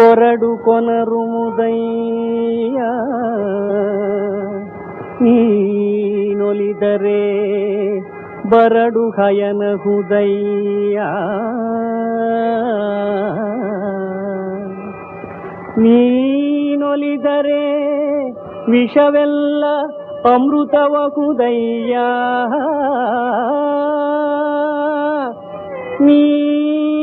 ಕೊರಡು ಕೊನರು ಮುದಯ್ಯ. ನೀನೊಲಿದರೆ ಬರಡು ಹಯನ ಹುದಯ್ಯ. ನೀನೊಲಿದರೆ ವಿಷವೆಲ್ಲ ಅಮೃತವ ಹುದಯ್ಯ. ನೀನೊಲಿದರೆ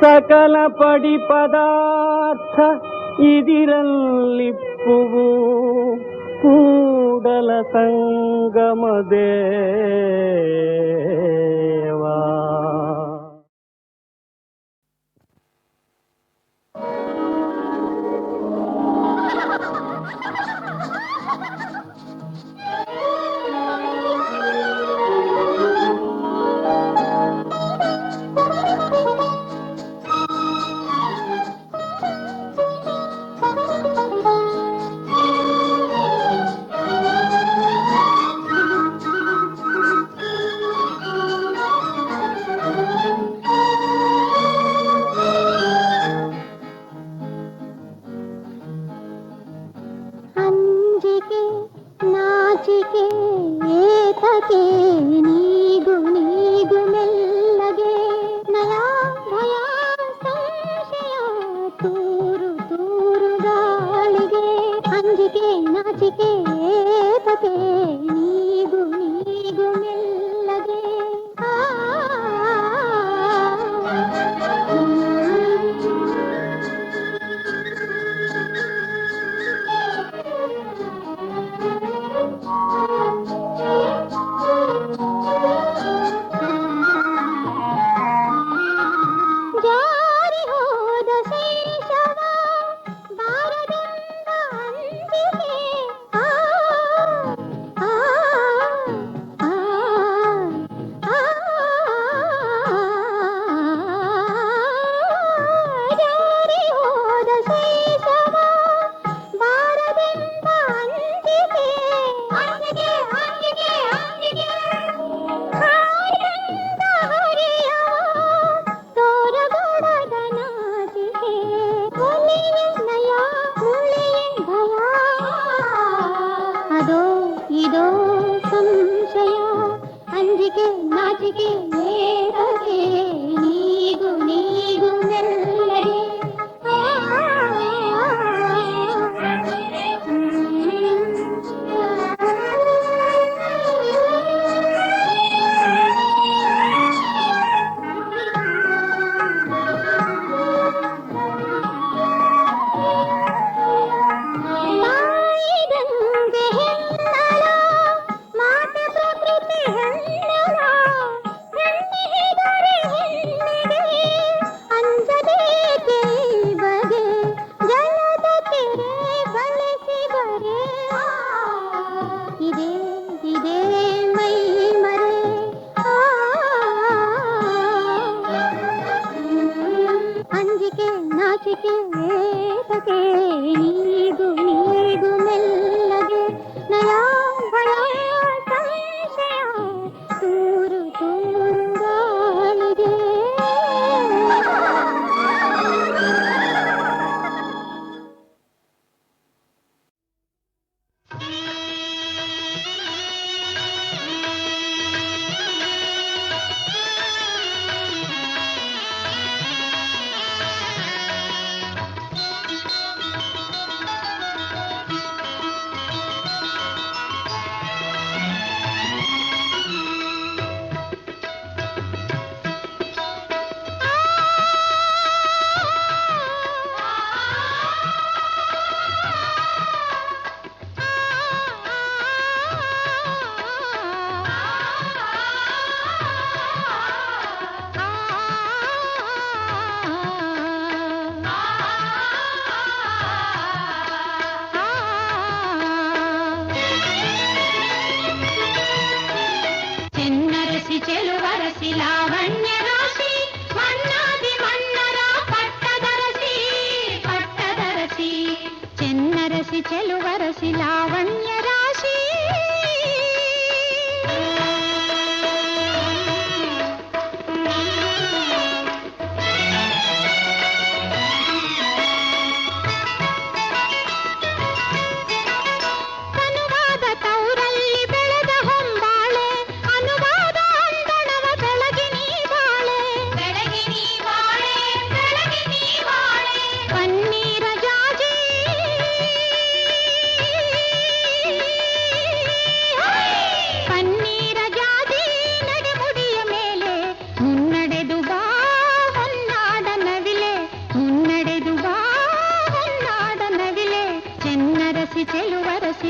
ಸಕಲ ಪಡಿ ಪದಾರ್ಥ ಇದಿರಲ್ಲಿಪ್ಪುವು ಕೂಡಲ ಸಂಗಮದೇ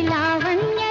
ലാവണ്യ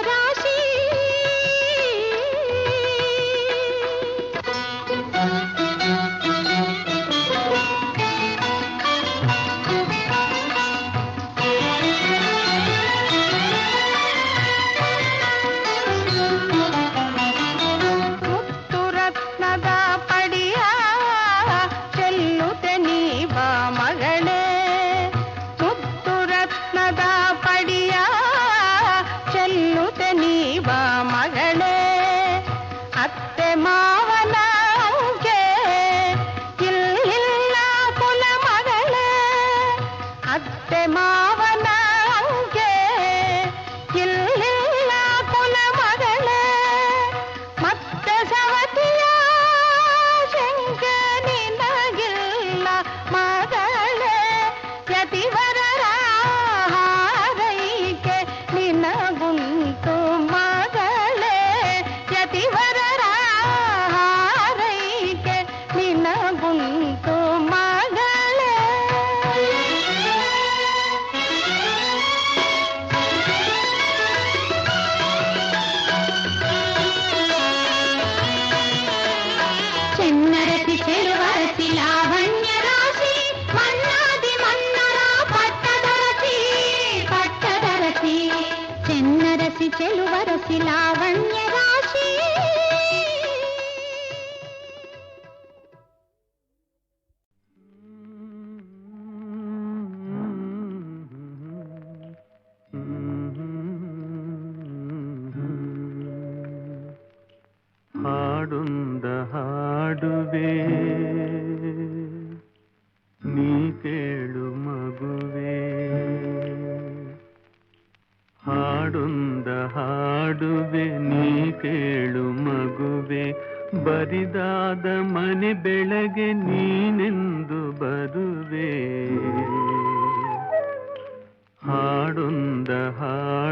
గుంతో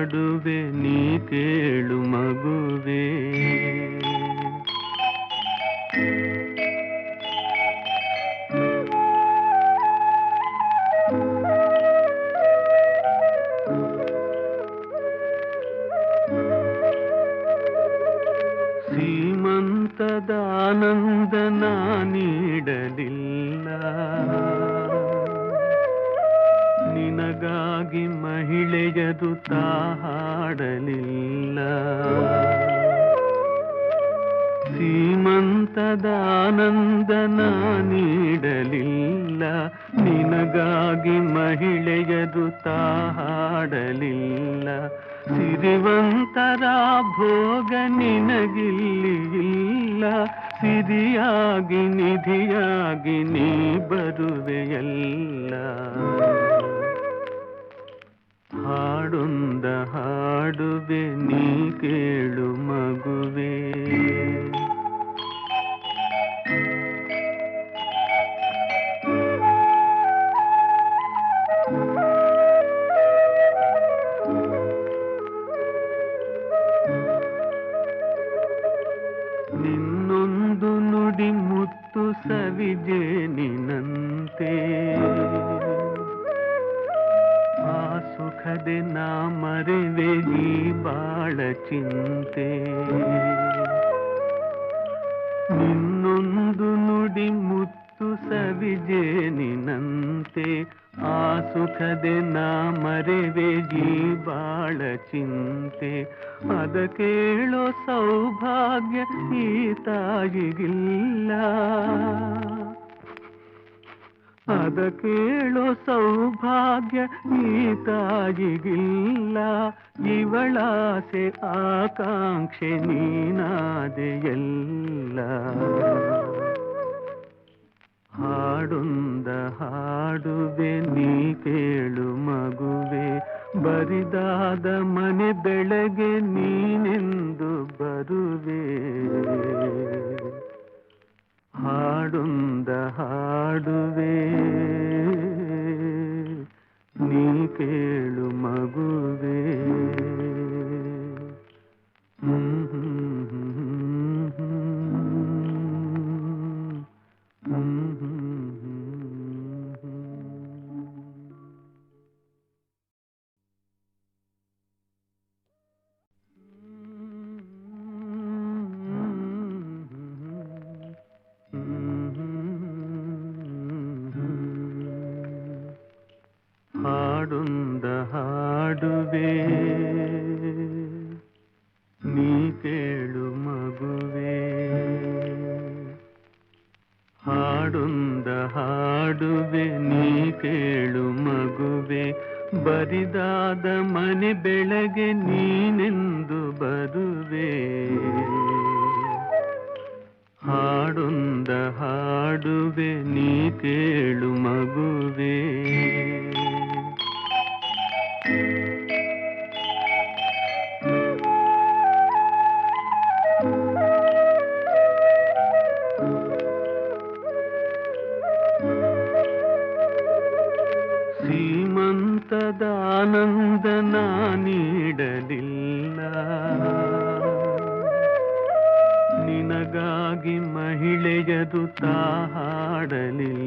ಹಾಡುವೆ ನೀ ಕೇಳು ಮಗುವೆ ನಾ ನೀಡಲಿಲ್ಲ. ನಿನಗಾಗಿ ಮಹಿಳೆಯದು ತಾಡಲಿಲ್ಲ ಸಿರಿವಂತರ ಭೋಗ ನಿನಗಿಲ್ಲ ಸಿರಿಯಾಗಿ ನಿಧಿಯಾಗಿ ನೀ ಬರುವೆಯಲ್ಲ ಹಾಡೊಂದ ಹಾಡುವೆ, ನೀ ಕೇಳು ಮಗುವೆ. ಸವಿಜೇನಿನಂತೆ ಆ ಸುಖದೆ ನಾ ಮರೆವೆ ಬಾಳ ಚಿಂತೆ. ಅದ ಕೇಳೋ ಸೌಭಾಗ್ಯ ಈ ತಾಯಿಗಿಲ್ಲ. ಅದ ಕೇಳೋ ಸೌಭಾಗ್ಯ ಈ ತಾಯಿಗಿಲ್ಲ. ಇವಳಾಸೆ ಆಕಾಂಕ್ಷೆ ನೀನಾದೆಯಲ್ಲ ಹಾಡೊಂದ ಹಾಡುವೆ, ನೀ ಕೇಳು ಮಗುವೆ. ಬರಿದಾದ ಮನೆ ಬೆಳಗ್ಗೆ ನೀನೆಂದು ಬರುವೆ. ಹಾಡೊಂದ ಹಾಡುವೆ, ನೀ ಕೇಳು ಮಗುವೆ. ಹಾಡೊಂದ ಹಾಡುವೆ ನೀ ಕೇಳು ಮಹಿಳೆಯದು ತಾ ಹಾಡಲಿಲ್ಲ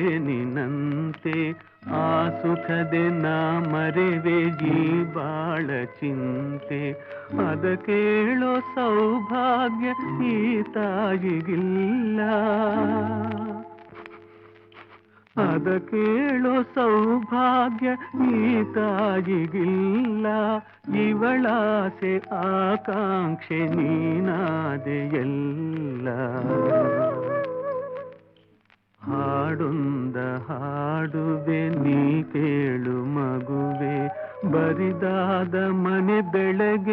ಸವಿಜೇನಿನಂತೆ ಆ ಸುಖದೆ ನಾ ಮರೆವೆ ಈ ಬಾಳ ಚಿಂತೆ. ಅದ ಕೇಳೋ ಸೌಭಾಗ್ಯ ಈ ತಾಯಿಗಿಲ್ಲ. ಅದ ಕೇಳೋ ಸೌಭಾಗ್ಯ ಈ ತಾಯಿಗಿಲ್ಲ. ಇವಳಾಸೆ ಆಕಾಂಕ್ಷೆ ನೀನಾದೆಯಲ್ಲ ಹಾಡುಂದ ಹಾಡುವೆ ನೀ ಕೇಳು ಮಗುವೆ. ಬರಿದಾದ ಮನೆ ಬೆಳಗ್ಗೆ